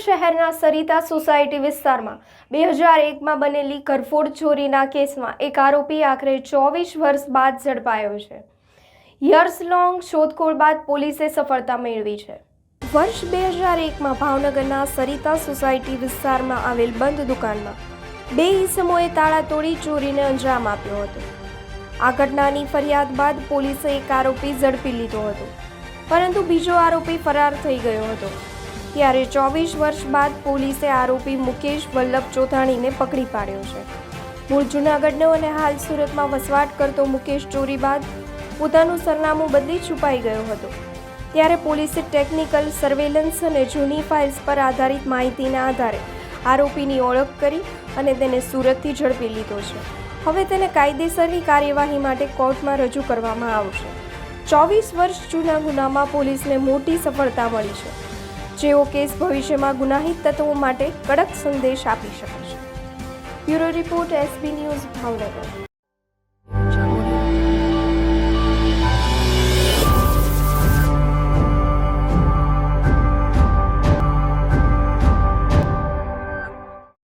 શહેરના સરિતા સોસાયટી વિસ્તારમાં બે હજાર એકમાં બનેલી ઘરફોડ ચોરીના કેસમાં એક આરોપી આખરે ચોવીસ વર્ષ બાદ ઝડપાયો છે. યર્સ લોંગ શોધખોળ બાદ પોલીસે સફળતા મેળવી છે. વર્ષ બે હજાર એકમાં ભાવનગરના સરિતા સોસાયટી વિસ્તારમાં આવેલ બંધ દુકાનમાં બે ઈસમોએ તાળા તોડી ચોરીને અંજામ આપ્યો હતો. આ ઘટનાની ફરિયાદ બાદ પોલીસે એક આરોપી ઝડપી લીધો હતો. પરંતુ બીજો આરોપી ફરાર થઈ ગયો હતો. ત્યારે ચોવીસ વર્ષ બાદ પોલીસે આરોપી મુકેશ વલ્લભ ચોથાણીને પકડી પાડ્યો છે. મૂળ જૂનાગઢનો અને હાલ સુરતમાં વસવાટ કરતો મુકેશ ચોરી બાદ પોતાનું સરનામું બદલી છુપાઈ ગયો હતો. ત્યારે પોલીસે ટેકનિકલ સર્વેલન્સ અને જૂની ફાઇલ્સ પર આધારિત માહિતીના આધારે આરોપીની ઓળખ કરી અને તેને સુરતથી ઝડપી લીધો છે. હવે તેને કાયદેસરની કાર્યવાહી માટે કોર્ટમાં રજૂ કરવામાં આવશે. ચોવીસ વર્ષ જૂના ગુનામાં પોલીસને મોટી સફળતા મળી છે. જેઓ કેસ ભવિષ્યમાં ગુનાહિત તત્વો માટે કડક સંદેશ આપી શકે છે. Bureau report, SB news, Bhavnagar.